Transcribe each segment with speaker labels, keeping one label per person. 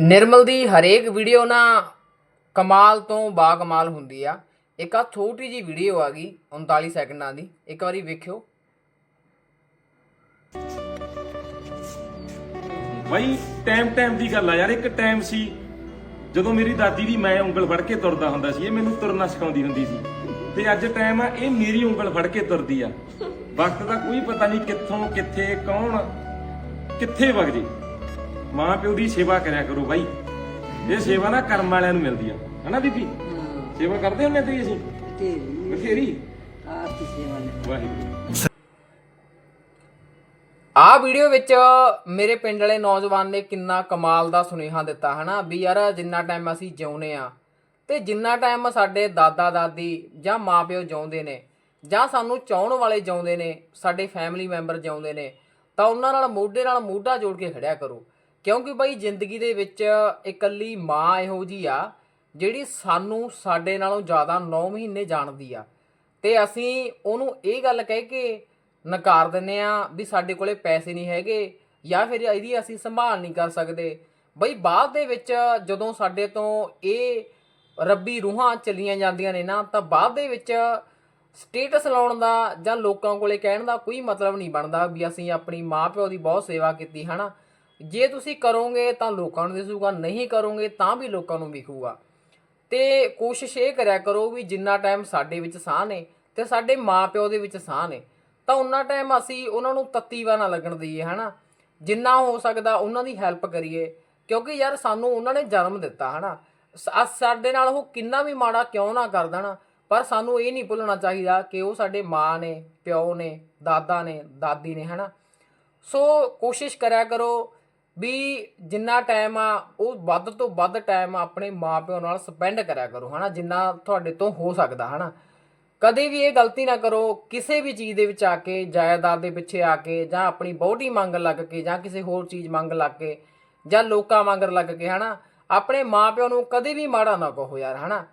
Speaker 1: ਨਿਰਮਲ ਦੀ ਹਰੇਕ ਵੀਡੀਓ ਨਾ ਕਮਾਲ ਤੋਂ ਬਾ ਕਮਾਲ ਹੁੰਦੀ ਆ। ਇੱਕ ਆ ਛੋਟੀ ਜੀ ਵੀਡੀਓ ਆ ਗਈ 39 ਸੈਕਿੰਡਾਂ ਦੀ। ਇੱਕ ਵਾਰੀ ਵੇਖਿਓ।
Speaker 2: ਬਾਈ ਟਾਈਮ ਟਾਈਮ ਦੀ ਗੱਲ ਆ ਯਾਰ, ਇੱਕ ਟਾਈਮ ਸੀ। ਜਦੋਂ ਮੇਰੀ ਦਾਦੀ ਦੀ ਮੈਂ ਉਂਗਲ ਫੜ ਕੇ ਤੁਰਦਾ ਹੁੰਦਾ ਸੀ, ਇਹ ਮੈਨੂੰ ਤੁਰਨਾ ਸਿਖਾਉਂਦੀ ਹੁੰਦੀ ਸੀ। ਤੇ ਅੱਜ ਟਾਈਮ ਆ, ਇਹ ਮੇਰੀ ਉਂਗਲ ਫੜ ਕੇ ਤੁਰਦੀ ਆ। ਵਕਤ ਦਾ ਕੋਈ ਪਤਾ ਨਹੀਂ ਕਿੱਥੋਂ, ਕਿੱਥੇ, ਕੌਣ, ਕਿੱਥੇ ਵਗ ਜੇ। ਮਾਂ ਪਿਓ ਦੀ ਸੇਵਾ ਕਰਿਆ ਕਰੋ ਬਾਈ। ਇਹ ਸੇਵਾ ਨਾ ਕਰਮ ਵਾਲਿਆਂ ਨੂੰ ਮਿਲਦੀ ਆ। ਹਨਾ ਬੀਬੀ? ਸੇਵਾ ਕਰਦੇ ਹੁੰਦੇ ਤੇ ਅਸੀਂ?
Speaker 3: ਤੇਰੀ
Speaker 2: ਬਥੇਰੀ।
Speaker 3: ਆਰਤੀ ਸੇਵਾ ਨੇ।
Speaker 2: ਵਾਹਿਗੁਰੂ।
Speaker 1: ਆ ਵੀਡੀਓ ਵਿੱਚ ਮੇਰੇ ਪਿੰਡ ਵਾਲੇ ਨੌਜਵਾਨ ਨੇ ਕਿੰਨਾ ਕਮਾਲ ਦਾ ਸੁਨੇਹਾ ਦਿੱਤਾ ਹਨਾ? ਵੀ ਯਾਰ ਜਿੰਨਾ ਟਾਈਮ ਅਸੀਂ ਜਿਉਨੇ ਆ ਤੇ ਜਿੰਨਾ ਟਾਈਮ ਸਾਡੇ ਦਾਦਾ ਦਾਦੀ ਜਾਂ ਮਾਪਿਓ ਜਿਉਂਦੇ ਨੇ ਜਾਂ ਸਾਨੂੰ ਚਾਹਣ ਵਾਲੇ ਜਿਉਂਦੇ ਨੇ ਸਾਡੇ ਫੈਮਿਲੀ ਮੈਂਬਰ ਜਿਉਂਦੇ ਨੇ ਤਾਂ ਉਹਨਾਂ ਨਾਲ ਮੋਢੇ ਨਾਲ ਮੋਢਾ ਜੋੜ ਕੇ ਖੜਿਆ ਕਰੋ। ਕਿਉਂਕਿ ਬਈ ਜ਼ਿੰਦਗੀ ਦੇ ਵਿੱਚ ਇਕੱਲੀ ਮਾਂ ਇਹੋ ਜੀ ਆ, ਜਿਹੜੀ ਸਾਨੂੰ ਸਾਡੇ ਨਾਲੋਂ ਜ਼ਿਆਦਾ 9 ਮਹੀਨੇ ਜਾਣਦੀ ਆ। ਤੇ ਅਸੀਂ ਉਹਨੂੰ ਇਹ ਗੱਲ ਕਹਿ ਕੇ ਨਕਾਰ ਦਿੰਨੇ ਆ ਵੀ ਸਾਡੇ ਕੋਲੇ ਪੈਸੇ ਨਹੀਂ ਹੈਗੇ ਜਾਂ ਫਿਰ ਇਹਦੀ ਅਸੀਂ ਸੰਭਾਲ ਨਹੀਂ ਕਰ ਸਕਦੇ। ਬਈ ਬਾਅਦ ਦੇ ਵਿੱਚ ਜਦੋਂ ਸਾਡੇ ਤੋਂ ਇਹ ਰੱਬੀ ਰੂਹਾਂ ਚੱਲੀਆਂ ਜਾਂਦੀਆਂ ਨੇ ਨਾ, ਤਾਂ ਬਾਅਦ ਦੇ ਵਿੱਚ ਸਟੇਟਸ ਲਾਉਣ ਦਾ ਜਾਂ ਲੋਕਾਂ ਕੋਲੇ ਕਹਿਣ ਦਾ ਕੋਈ ਮਤਲਬ ਨਹੀਂ ਬਣਦਾ ਵੀ ਅਸੀਂ ਆਪਣੀ ਮਾਂ-ਪਿਓ ਦੀ ਬਹੁਤ ਸੇਵਾ ਕੀਤੀ, ਹਨਾ? ਜੇ ਤੁਸੀਂ ਕਰੋਗੇ ਤਾਂ ਲੋਕਾਂ ਨੂੰ ਦਿਸੂਗਾ, ਨਹੀਂ ਕਰੋਗੇ ਤਾਂ ਵੀ ਲੋਕਾਂ ਨੂੰ ਵਿਖੂਗਾ। ਤੇ ਕੋਸ਼ਿਸ਼ ਇਹ ਕਰਿਆ ਕਰੋ ਵੀ ਜਿੰਨਾ ਟਾਈਮ ਸਾਡੇ ਵਿੱਚ ਸਾਹ ਨੇ ਤੇ ਸਾਡੇ ਮਾਪਿਓ ਦੇ ਵਿੱਚ ਸਾਹ ਨੇ, ਤਾਂ ਉਹਨਾਂ ਟਾਈਮ ਅਸੀਂ ਉਹਨਾਂ ਨੂੰ ਤੱਤੀਵਾ ਨਾ ਲੱਗਣ ਦਈਏ, ਹਨਾ? ਜਿੰਨਾ ਹੋ ਸਕਦਾ ਉਹਨਾਂ ਦੀ ਹੈਲਪ ਕਰੀਏ, ਕਿਉਂਕਿ ਯਾਰ ਸਾਨੂੰ ਉਹਨਾਂ ਨੇ ਜਨਮ ਦਿੱਤਾ, ਹਨਾ? ਸ- ਸਾਡੇ ਨਾਲ ਉਹ ਕਿੰਨਾ ਵੀ ਮਾੜਾ ਕਿਉਂ ਨਾ ਕਰ ਦੇਣ, ਪਰ ਸਾਨੂੰ ਇਹ ਨਹੀਂ ਭੁੱਲਣਾ ਚਾਹੀਦਾ ਕਿ ਉਹ ਸਾਡੇ ਮਾਂ ਨੇ, ਪਿਓ ਨੇ, ਦਾਦਾ ਨੇ, ਦਾਦੀ ਨੇ, ਹਨਾ? ਸੋ ਕੋਸ਼ਿਸ਼ ਕਰਿਆ ਕਰੋ ਵੀ ਜਿੰਨਾ ਟਾਈਮ ਆ, ਉਹ ਵੱਧ ਤੋਂ ਵੱਧ ਟਾਈਮ ਆਪਣੇ ਮਾਪਿਓ ਨਾਲ ਸਪੈਂਡ ਕਰਿਆ ਕਰੋ, ਹਨਾ? ਜਿੰਨਾ ਤੁਹਾਡੇ ਤੋਂ ਹੋ ਸਕਦਾ, ਹਨਾ? ਕਦੇ ਵੀ ਇਹ ਗਲਤੀ ਨਾ ਕਰੋ, ਕਿਸੇ ਵੀ ਚੀਜ਼ ਦੇ ਵਿੱਚ ਆ ਕੇ, ਜਾਇਦਾਦ ਦੇ ਪਿੱਛੇ ਆ ਕੇ, ਜਾਂ ਆਪਣੀ ਬੋਡੀ ਮੰਗ ਲੱਗ ਕੇ, ਜਾਂ ਕਿਸੇ ਹੋਰ ਚੀਜ਼ ਮੰਗ ਲੱਗ ਕੇ, ਜਾਂ ਲੋਕਾਂ ਮੰਗਰ ਲੱਗ ਕੇ, ਹਨਾ? ਆਪਣੇ ਮਾਪਿਓ ਨੂੰ ਕਦੇ ਵੀ ਮਾੜਾ ਨਾ ਕਹੋ ਯਾਰ, ਹਨਾ?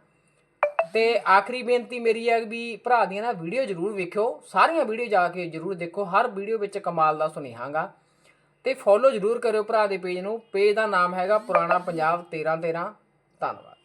Speaker 1: ਤੇ ਆਖਰੀ ਬੇਨਤੀ ਮੇਰੀ ਹੈ ਵੀ ਭਰਾ ਦੀਆਂ ਨਾ ਵੀਡੀਓ ਜਰੂਰ ਵੇਖਿਓ। ਸਾਰੀਆਂ ਵੀਡੀਓ ਜਾ ਕੇ ਜਰੂਰ ਦੇਖੋ। ਹਰ ਵੀਡੀਓ ਵਿੱਚ ਕਮਾਲ ਦਾ ਸੁਨੇਹਾਗਾ ਤੇ ਫੋਲੋ ਜਰੂਰ ਕਰਿਓ ਭਰਾ ਦੇ ਪੇਜ ਨੂੰ। ਪੇਜ ਦਾ ਨਾਮ ਹੈਗਾ ਪੁਰਾਣਾ ਪੰਜਾਬ 1313 ਧੰਨਵਾਦ।